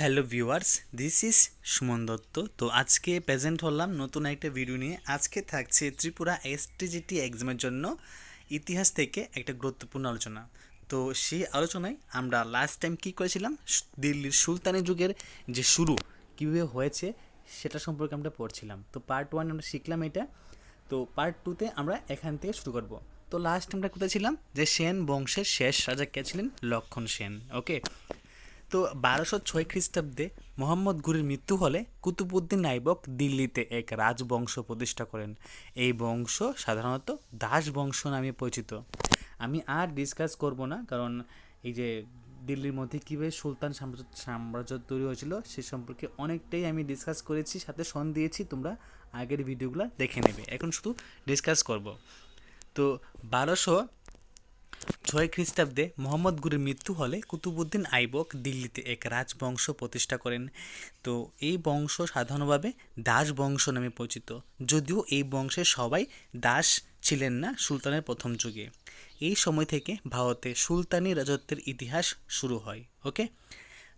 Hello viewers this is Suman Dutta. তো আজকে present হলাম নতুন একটা ভিডিও নিয়ে। আজকে থাকছে ত্রিপুরা এসটিজিটি এক্সামের জন্য ইতিহাস থেকে একটা গুরুত্বপূর্ণ আলোচনা। তো সেই আলোচনায় আমরা লাস্ট টাইম কী করেছিলাম? দিল্লির সুলতানি যুগের যে শুরু, কীভাবে হয়েছে সেটা সম্পর্কে আমরা পড়ছিলাম। তো পার্ট ওয়ান আমরা শিখলাম এটা। তো পার্ট টুতে আমরা এখান থেকে শুরু করব। তো লাস্ট আমরা কোথায় ছিলাম? যে সেন বংশের শেষ রাজা কে ছিলেন? লক্ষণ সেন ওকে তো বারোশো ছয় খ্রিস্টাব্দে মোহাম্মদ ঘুরির মৃত্যু হলে কুতুবুদ্দিন নাইবক দিল্লিতে এক রাজবংশ প্রতিষ্ঠা করেন। এই বংশ সাধারণত দাস বংশ নামে পরিচিত। আমি আর ডিসকাস করব না, কারণ এই যে দিল্লির মধ্যে কীভাবে সুলতান সাম্রাজ্য সাম্রাজ্য তৈরি হয়েছিল সে সম্পর্কে অনেকটাই আমি ডিসকাস করেছি, সাথে সন দিয়েছি, তোমরা আগের ভিডিওগুলো দেখে নেবে। এখন শুধু ডিসকাস করব। তো বারোশো ছয় খ্রিস্টাব্দে মোহাম্মদ গুরির মৃত্যু হলে কুতুবুদ্দিন আইবক দিল্লিতে এক রাজবংশ প্রতিষ্ঠা করেন। তো এই বংশ সাধারণভাবে দাস বংশ নামে পরিচিত। যদিও এই বংশের সবাই দাস ছিলেন না সুলতানের প্রথম যুগে। এই সময় থেকে ভারতে সুলতানি রাজত্বের ইতিহাস শুরু হয়, ওকে?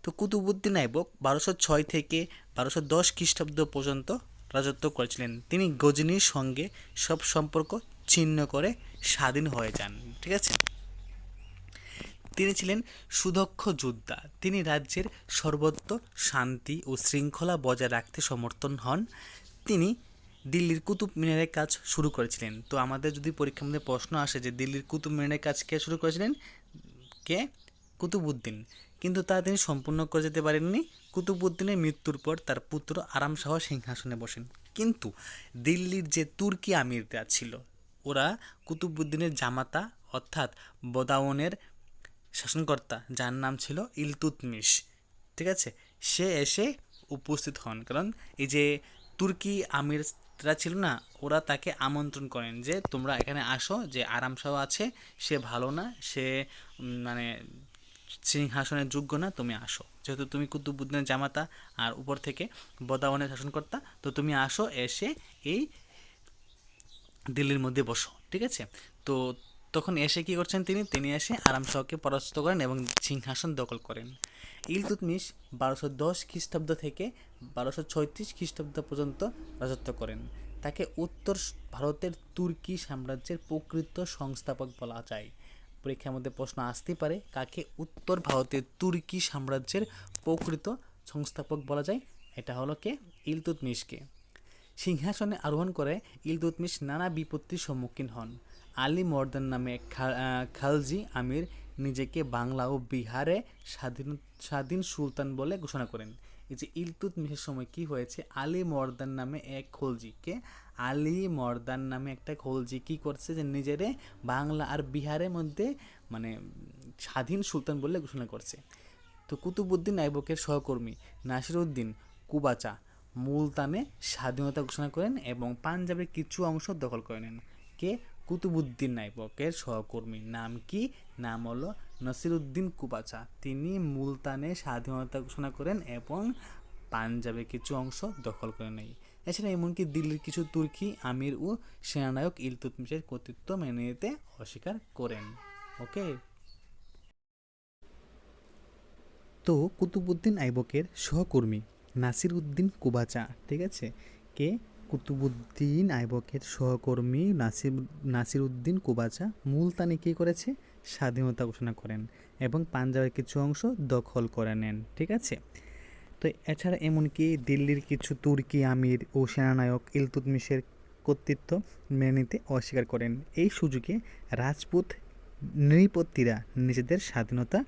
তো কুতুবুদ্দিন আইবক বারোশো ছয় থেকে বারোশো দশ খ্রিস্টাব্দ পর্যন্ত রাজত্ব করেছিলেন। তিনি গজনীর সঙ্গে সব সম্পর্ক ছিন্ন করে স্বাধীন হয়ে যান, ঠিক আছে? তিনি ছিলেন সুদক্ষ যোদ্ধা। তিনি রাজ্যের সর্বত্র শান্তি ও শৃঙ্খলা বজায় রাখতে সমর্থন হন। তিনি দিল্লির কুতুব মিনারের কাজ শুরু করেছিলেন। তো আমাদের যদি পরীক্ষার মধ্যে প্রশ্ন আসে যে দিল্লির কুতুব মিনারের কাজ কে শুরু করেছিলেন? কে? কুতুবুদ্দিন কিন্তু তা তিনি সম্পূর্ণ করে যেতে পারেননি। কুতুবুদ্দিনের মৃত্যুর পর তার পুত্র আরাম সিংহাসনে বসেন। কিন্তু দিল্লির যে তুর্কি আমিররা ছিল, ওরা কুতুবুদ্দিনের জামাতা অর্থাৎ বদাউনের শাসনকর্তা, যার নাম ছিল ইলতুতমিশ, ঠিক আছে? সে এসে উপস্থিত হন। কারণ এই যে তুর্কি আমিররা ছিল না, ওরা তাকে আমন্ত্রণ করেন যে, তোমরা এখানে আসো, যে আরামশাহ আছে, সে ভালো না, সে মানে সিংহাসনের যোগ্য না, তুমি আসো। যেহেতু তুমি কুতুবুদ্দিনের জামাতা আর উপর থেকে বদাওয়ানের শাসনকর্তা, তো তুমি আসো, এসে এই দিল্লির মধ্যে বসো, ঠিক আছে? তো তখন এসে কি করছেন তিনি? তিনি এসে আরাম শাহকে পরাস্ত করেন এবং সিংহাসন দখল করেন। ইলতুতমিশ বারোশো দশ খ্রিস্টাব্দ থেকে বারোশো ছয়ত্রিশ খ্রিস্টাব্দ পর্যন্ত রাজত্ব করেন। তাকে উত্তর ভারতের তুর্কি সাম্রাজ্যের প্রকৃত সংস্থাপক বলা যায়। পরীক্ষার মধ্যে প্রশ্ন আসতেই পারে, কাকে উত্তর ভারতের তুর্কি সাম্রাজ্যের প্রকৃত সংস্থাপক বলা যায়? এটা হলো কে? ইলতুতমিশকে সিংহাসনে আরোহণ করে ইলতুতমিশ নানা বিপত্তির সম্মুখীন হন। আলী মর্দান নামে খালজি আমির নিজেকে বাংলা ও বিহারে স্বাধীন স্বাধীন সুলতান বলে ঘোষণা করেন। এই যে ইলতুত ইলতুতমিশের সময় কি হয়েছে? আলী মর্দান নামে এক খলজিকে, আলী মর্দান নামে একটা খলজি কি করছে যে নিজেরে বাংলা আর বিহারের মধ্যে মানে স্বাধীন সুলতান বলে ঘোষণা করছে। তো কুতুবুদ্দিন আইবকের সহকর্মী নাসিরউদ্দিন কুবাচা মুলতানে স্বাধীনতা ঘোষণা করেন এবং পাঞ্জাবের কিছু অংশ দখল করে নেন। কে? কুতুবুদ্দিন নাইবকের সহকর্মী। নাম কি? নাম হলো নসিরুদ্দিন কুবাচা। তিনি মুলতানে স্বাধীনতা ঘোষণা করেন এবং পাঞ্জাবের কিছু অংশ দখল করে নেয়। এছাড়া এমনকি দিল্লির কিছু তুর্কি আমির ও সেনানায়ক ইলতুতমিশের কর্তৃত্ব মেনে নিতে অস্বীকার করেন। ওকে তো কুতুবুদ্দিন আইবকের সহকর্মী নাসির উদ্দিন কুবাচা, ঠিক আছে? কে? কুতুবুদ্দিন আইবকের সহকর্মী নাসির নাসির উদ্দিন কুবাচা মুলতানি কী করেছে? স্বাধীনতা ঘোষণা করেন এবং পাঞ্জাবের কিছু অংশ দখল করে নেন, ঠিক আছে? তো এছাড়া এমনকি দিল্লির কিছু তুর্কি আমির ও সেনানায়ক ইলতুতমিশের কর্তৃত্ব মেনে নিতে অস্বীকার করেন। এই সুযোগে রাজপুত নৃপতিরা নিজেদের স্বাধীনতা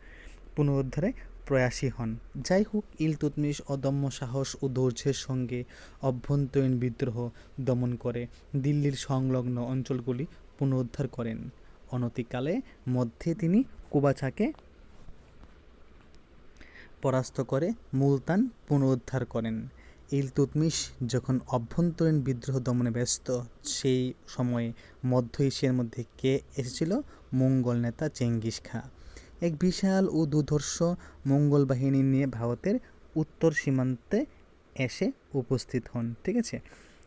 পুনরুদ্ধারে প্রয়াসী হন। যাই হোক ইলতুতমিশ অদম্য সাহস ও ধৈর্যের সঙ্গে অভ্যন্তরীণ বিদ্রোহ দমন করে দিল্লির সংলগ্ন অঞ্চলগুলি পুনরুদ্ধার করেন। অনতিকালে মধ্যে তিনি কুবাচাকে পরাস্ত করে মুলতান পুনরুদ্ধার করেন। ইলতুতমিশ যখন অভ্যন্তরীণ বিদ্রোহ দমনে ব্যস্ত, সেই সময়ে মধ্য এশিয়ার মধ্যে কে এসেছিল? মঙ্গল নেতা চেঙ্গিস খা। এক বিশাল ও দুর্ধর্ষ মঙ্গল বাহিনী নিয়ে ভারতের উত্তর সীমান্তে এসে উপস্থিত হন, ঠিক আছে?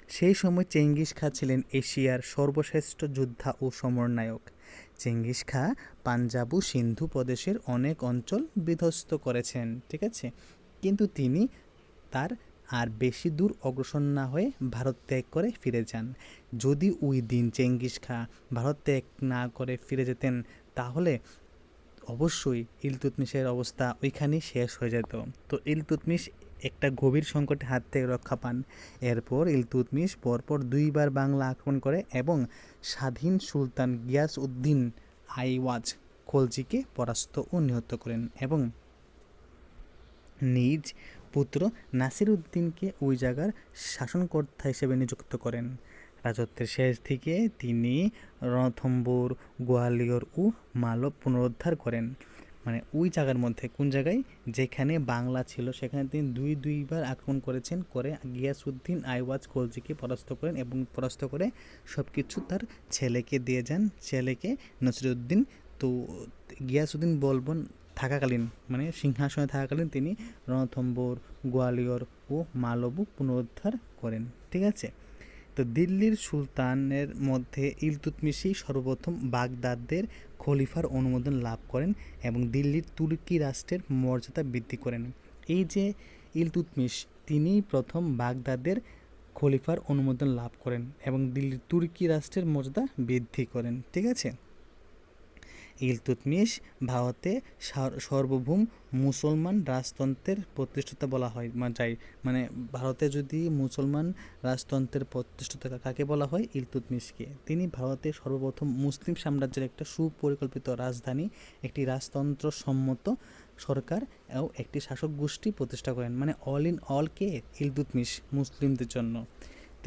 সেই সময় চেঙ্গিস খা ছিলেন এশিয়ার সর্বশ্রেষ্ঠ যোদ্ধা ও সমরনায়ক। চেঙ্গিস খা পাঞ্জাব ও সিন্ধু প্রদেশের অনেক অঞ্চল বিধ্বস্ত করেছেন, ঠিক আছে? কিন্তু তিনি তার আর বেশি দূর অগ্রসর না হয়ে ভারত ত্যাগ করে ফিরে যান। যদি ওই দিন চেঙ্গিস খা ভারত ত্যাগ না করে ফিরে যেতেন, তাহলে অবশ্যই ইলতুতমিশের অবস্থা ওইখানেই শেষ হয়ে যেত। তো ইলতুতমিশ একটা গভীর সংকটে হাত থেকে রক্ষা পান। এরপর ইলতুতমিশ পরপর দুইবার বাংলা আক্রমণ করে এবং স্বাধীন সুলতান গিয়াস উদ্দিন আইওয়াজ খলজিকে পরাস্ত ও নিহত করেন এবং নিজ পুত্র নাসির উদ্দিনকে ওই জায়গার শাসনকর্তা হিসেবে নিযুক্ত করেন। রাজত্বের শেষ দিকে তিনি রণথম্বুর, গোয়ালিয়র ও মালব পুনরুদ্ধার করেন। মানে ওই জায়গার মধ্যে, কোন জায়গায়? যেখানে বাংলা ছিল, সেখানে তিনি দুই, দুইবার আক্রমণ করেছেন, করে গিয়াসউদ্দিন আইওয়াজ খলজিকে পরাস্ত করেন এবং পরাস্ত করে সব কিছু তার ছেলেকে দিয়ে যান। ছেলেকে নসরুদ্দিন তো গিয়াসউদ্দিন বলবন থাকাকালীন মানে সিংহাসনে থাকাকালীন তিনি রণথম্বর, গোয়ালিয়র ও মালবু পুনরুদ্ধার করেন। ঠিক আছে? তো দিল্লির সুলতানের মধ্যে ইলতুতমিশি সর্বপ্রথম বাগদাদদের খলিফার অনুমোদন লাভ করেন এবং দিল্লির তুর্কি রাষ্ট্রের মর্যাদা বৃদ্ধি করেন। এই যে ইলতুতমিশ তিনি প্রথম বাগদাদের খলিফার অনুমোদন লাভ করেন এবং দিল্লির তুর্কি রাষ্ট্রের মর্যাদা বৃদ্ধি করেন, ঠিক আছে? ইলতুতমিশ ভারতে সর্বভৌম মুসলমান রাজতন্ত্রের প্রতিষ্ঠাতা বলা হয় যাই মানে ভারতে যদি মুসলমান রাজতন্ত্রের প্রতিষ্ঠাতা কাকে বলা হয়? ইলতুতমিশকে তিনি ভারতের সর্বপ্রথম মুসলিম সাম্রাজ্যের একটা সুপরিকল্পিত রাজধানী, একটি রাজতন্ত্র সম্মত সরকার ও একটি শাসক গোষ্ঠী প্রতিষ্ঠা করেন। মানে অল ইন অল কে? ইলতুতমিশ মুসলিমদের জন্য।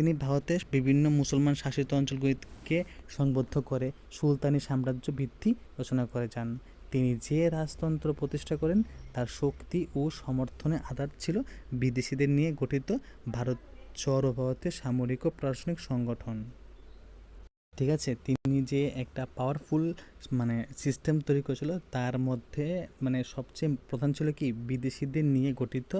তিনি ভারতের বিভিন্ন মুসলমান শাসিত অঞ্চলগুলিকে সংবদ্ধ করে সুলতানি সাম্রাজ্য ভিত্তি রচনা করে যান। তিনি যে রাজতন্ত্র প্রতিষ্ঠা করেন, তার শক্তি ও সমর্থনের আধার ছিল বিদেশিদের নিয়ে গঠিত ভারত সৌরভারতের সামরিক ও প্রশাসনিক সংগঠন। ঠিক আছে? তিনি যে একটা পাওয়ারফুল মানে সিস্টেম তৈরি করেছিল, তার মধ্যে মানে সবচেয়ে প্রধান ছিল কি? বিদেশিদের নিয়ে গঠিত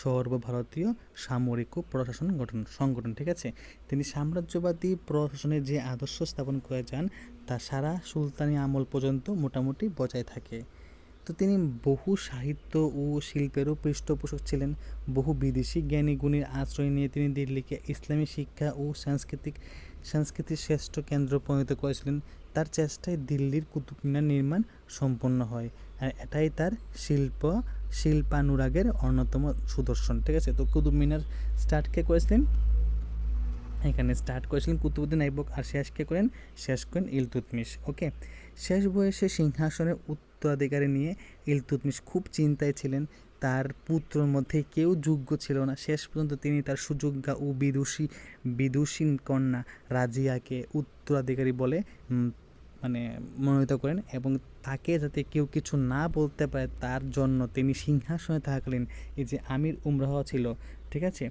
সর্বভারতীয় সামরিক ও প্রশাসন গঠন, সংগঠন, ঠিক আছে? তিনি সাম্রাজ্যবাদী প্রশাসনের যে আদর্শ স্থাপন করে যান তা সারা সুলতানি আমল পর্যন্ত মোটামুটি বজায় থাকে। তো তিনি বহু সাহিত্য ও শিল্পেরও পৃষ্ঠপোষক ছিলেন। বহু বিদেশি জ্ঞানী গুণীর আশ্রয় নিয়ে তিনি দিল্লিকে ইসলামী শিক্ষা ও সাংস্কৃতিক সংস্কৃতির শ্রেষ্ঠ কেন্দ্র পরিণত করেছিলেন। তার চেষ্টায় দিল্লির কুতুব মিনার নির্মাণ সম্পন্ন হয় আর এটাই তার শিল্প, শিল্পানুরাগের অন্যতম সুদর্শন। ঠিক আছে, তো কুতুব মিনার স্টার্ট কে করেছিলেন? এখানে স্টার্ট করেছিলেন, কুতুবুদ্দিন আইবক আর শেষ কে করেন? শেষ করেন ইলতুতমিশ ওকে শেষ বয়সে সিংহাসনের উত্তরাধিকারী নিয়ে ইলতুতমিশ খুব চিন্তায় ছিলেন। তার পুত্রর মধ্যে কেউ যোগ্য ছিল না। শেষ পর্যন্ত তিনি তার সুযোগ্যা ও বিদুষী বিদুষী কন্যা রাজিয়াকে উত্তরাধিকারী বলে মানে মনোনীত করেন এবং তাকে যাতে কেউ কিছু না বলতে পারে, তার জন্য তিনি সিংহাসনে থাকলেন। এই যে আমির উমরাহ ছিল, ঠিক আছে?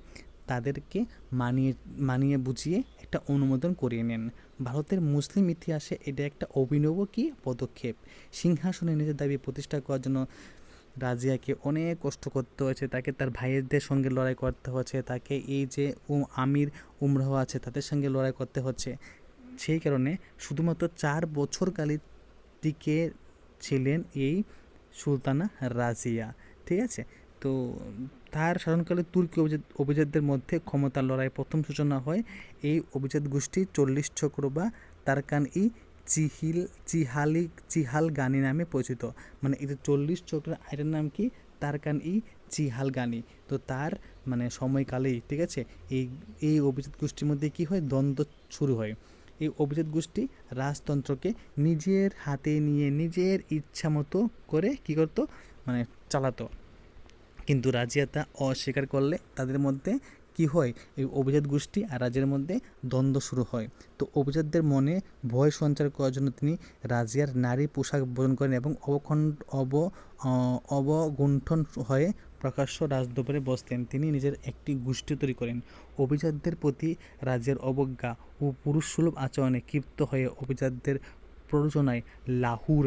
তাদেরকে মানিয়ে মানিয়ে বুঝিয়ে একটা অনুমোদন করিয়ে নেন। ভারতের মুসলিম ইতিহাসে এটা একটা অভিনব কি পদক্ষেপ। সিংহাসনে নিজের দাবি প্রতিষ্ঠা করার জন্য রাজিয়াকে অনেক কষ্ট করতে হয়েছে। তাকে তার ভাইয়েরদের সঙ্গে লড়াই করতে হচ্ছে। তাকে এই যে আমির উমরাহ আছে, তাদের সঙ্গে লড়াই করতে হচ্ছে। সেই কারণে শুধুমাত্র চার বছরকালের দিকে ছিলেন এই সুলতানা রাজিয়া। ঠিক আছে? তো তার শাসনকালে তুর্কি অভিজাত অভিজাতদের মধ্যে ক্ষমতার লড়াই প্রথম সূচনা হয় এই অভিজাত গোষ্ঠী চল্লিশ চক্র বা তারকান ই চিহিল চিহালি চিহাল গানি নামে পরিচিত। মানে এটা চল্লিশ চক্রের আইটের নাম কি? তারকান ই চিহাল গানি তো তার মানে সময়কালেই, ঠিক আছে? এই এই অভিজাত গোষ্ঠীর মধ্যে কি হয়? দ্বন্দ্ব শুরু হয়। এই অভিজাত গোষ্ঠী রাজতন্ত্রকে নিজের হাতে নিয়ে নিজের ইচ্ছা মতো করে কি করতো? মানে চালাতো। কিন্তু রাজিয়া তা অস্বীকার করলে তাদের মধ্যে কি হয়? এই অভিজাত গোষ্ঠী আর রাজের মধ্যে দ্বন্দ্ব শুরু হয়। তো অভিজাতদের মনে ভয় সঞ্চার করার জন্য তিনি রাজিয়ার নারী পোশাক বরণ করেন এবং অবখণ্ড, অব অবগুণ্ঠন হয়ে প্রকাশ্য রাজদরবারে বসতেন। তিনি নিজের একটি গোষ্ঠী তৈরি করেন। অভিজাতদের প্রতি রাজ্যের অবজ্ঞা ও পুরুষসুলভ আচরণে ক্ষিপ্ত হয়ে অভিজাতদের প্ররোচনায় লাহুর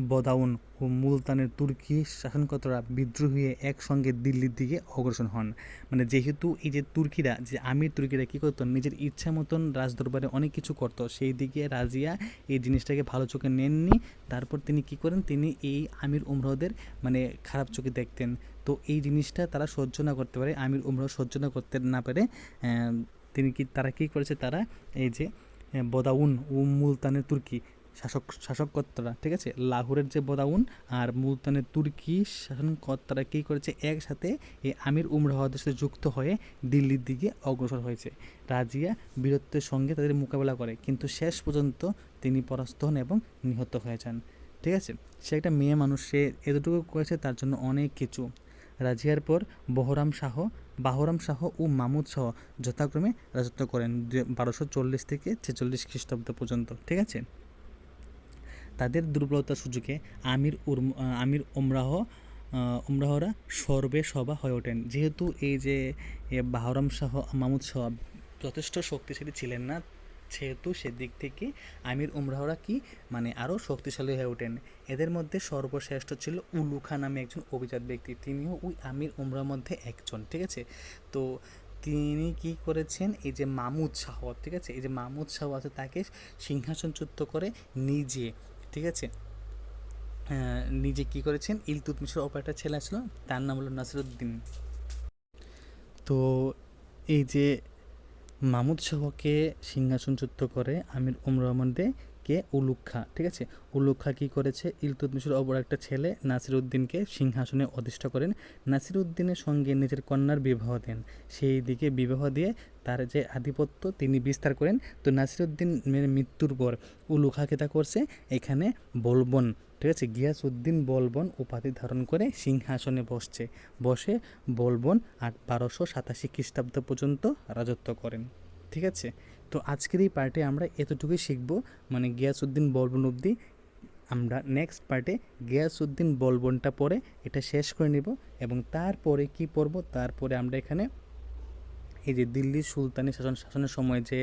বদাউন ও মুলতানের তুর্কি শাসনকর্তারা বিদ্রোহ হয়ে একসঙ্গে দিল্লির দিকে অগ্রসর হন। মানে যেহেতু এই যে তুর্কিরা, যে আমির তুর্কিরা কী করতো? নিজের ইচ্ছা মতন রাজদরবারে অনেক কিছু করতো। সেই দিকে রাজিয়া এই জিনিসটাকে ভালো চোখে নেননি। তারপর তিনি কি করেন? তিনি এই আমির উমরদের মানে খারাপ চোখে দেখতেন। তো এই জিনিসটা তারা সহ্য না করতে পারে। আমির উমরাহ সহ্য না করতে না পারে। তিনি কি, তারা কী করেছে? তারা এই যে বদাউন ও মুলতানের তুর্কি শাসক শাসককর্তারা ঠিক আছে? লাহোরের যে বদাউন আর মুলতানের তুর্কি শাসনকর্তারা কী করেছে? একসাথে এই আমির উমরাহদের সাথে যুক্ত হয়ে দিল্লির দিকে অগ্রসর হয়েছে। রাজিয়া বীরত্বের সঙ্গে তাদের মোকাবেলা করে, কিন্তু শেষ পর্যন্ত তিনি পরাস্ত হন এবং নিহত হয়ে যান। ঠিক আছে? সে একটা মেয়ে মানুষ, সে এতটুকু করেছে তার জন্য অনেক কিছু। রাজিয়ার পর বহরাম শাহ, বাহরাম শাহ ও মামুদ শাহ যথাক্রমে রাজত্ব করেন বারোশো চল্লিশ থেকে ছেচল্লিশ খ্রিস্টাব্দ পর্যন্ত। ঠিক আছে? তাদের দুর্বলতার সুযোগে আমির আমির ওমরাহ ওমরাহরা সর্বে সভা হয়ে ওঠেন। যেহেতু এই যে বাহরাম শাহ মামুদ শাহ যথেষ্ট শক্তিশালী ছিলেন না, সেহেতু সেদিক থেকে আমির উমরাহরা কি মানে আরও শক্তিশালী হয়ে ওঠেন। এদের মধ্যে সর্বশ্রেষ্ঠ ছিল উলুখা নামে একজন অভিজাত ব্যক্তি। তিনিও ওই আমির উমরার মধ্যে একজন, ঠিক আছে? তো তিনি কি করেছেন? এই যে মামুদ শাহ, ঠিক আছে? এই যে মামুদ শাহ আছে, তাকে সিংহাসনচ্যুত করে নিজে ঠিক আছে? নিজে কি করেছেন? ইলতুতমিশের অপর একটা ছেলে ছিল তার নাম হলো নাসিরুদ্দিন। তো এই যে মামুদ শাহকে সিংহাসনচ্যুত করে আমির উমর রহমান দে কে উলুক্ষা ঠিক আছে? উলুক্ষা কি করেছে? ইলতুতমিশের অপর একটা ছেলে নাসিরউদ্দিনকে সিংহাসনে অধিষ্ঠ করেন। নাসিরউদ্দিনের সঙ্গে নিজের কন্যার বিবাহ দেন। সেই দিকে বিবাহ দিয়ে তার যে আধিপত্য তিনি বিস্তার করেন। তো নাসিরউদ্দিনের মৃত্যুর পর উলুখাকে তা করছে? এখানে বলবন, ঠিক আছে? গিয়াসউদ্দিন বলবন উপাধি ধারণ করে সিংহাসনে বসছে। বসে বলবন আট বারোশো সাতাশি খ্রিস্টাব্দ পর্যন্ত রাজত্ব করেন, ঠিক আছে? তো আজকের এই পার্টে আমরা এতটুকুই শিখব। মানে গিয়াসউদ্দিন বলবন অব্দি আমরা নেক্সট পার্টে গিয়াসউদ্দিন বলবনটা পরে এটা শেষ করে নিব এবং তারপরে কি পড়ব? তারপরে আমরা এখানে এই যে দিল্লি সুলতানি শাসন, শাসনের সময় যে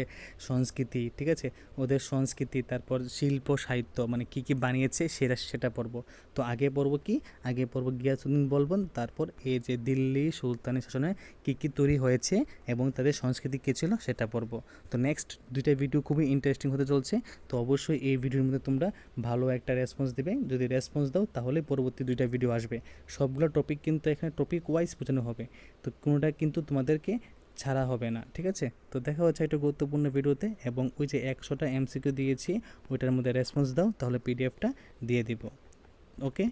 সংস্কৃতি, ঠিক আছে? ওদের সংস্কৃতি, তারপর শিল্প, সাহিত্য মানে কি কি বানিয়েছে সেটা সেটা পড়ব তো আগে পড়ব কি? আগে পড়ব গিয়াসুদ্দিন বলবন, তারপর এই যে দিল্লি সুলতানি শাসনে কি কি তৈরি হয়েছে এবং তাদের সংস্কৃতি কী ছিল সেটা পড়ব তো নেক্সট দুইটা ভিডিও খুবই ইন্টারেস্টিং হতে চলছে, তো অবশ্যই এই ভিডিওর মধ্যে তোমরা ভালো একটা রেসপন্স দেবে। যদি রেসপন্স দাও, তাহলে পরবর্তী দুইটা ভিডিও আসবে। সবগুলো টপিক কিন্তু এখানে টপিক ওয়াইজ বোঝানো হবে। তো কোনোটা কিন্তু তোমাদেরকে ছাড়া হবে না, ঠিক আছে? তো দেখা হচ্ছে একটা গুরুত্বপূর্ণ ভিডিওতে এবং ওই যে একশোটা এমসিকিউ দিয়েছি, ওইটার মধ্যে রেসপন্স দাও, তাহলে পিডিএফটা দিয়ে দিব। ওকে?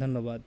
ধন্যবাদ।